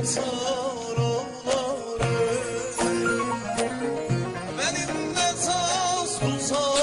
mezarları Benim de saz.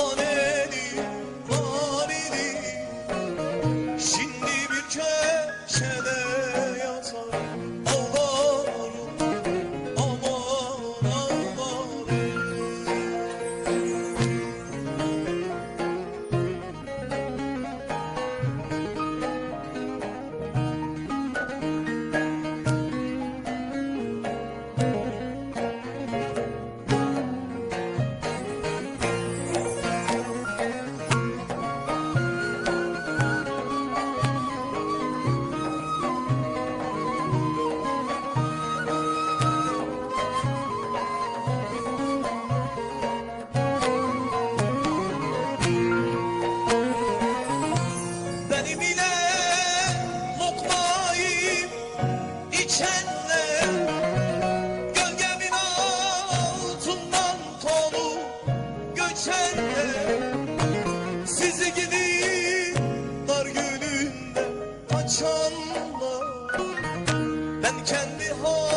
içeride Sizi gidi dar gününde açanlar. Ben kendi halim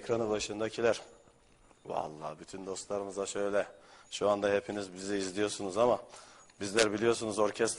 Ekranı başındakiler. Vallahi bütün dostlarımıza şöyle şu anda hepiniz bizi izliyorsunuz ama bizler biliyorsunuz orkestra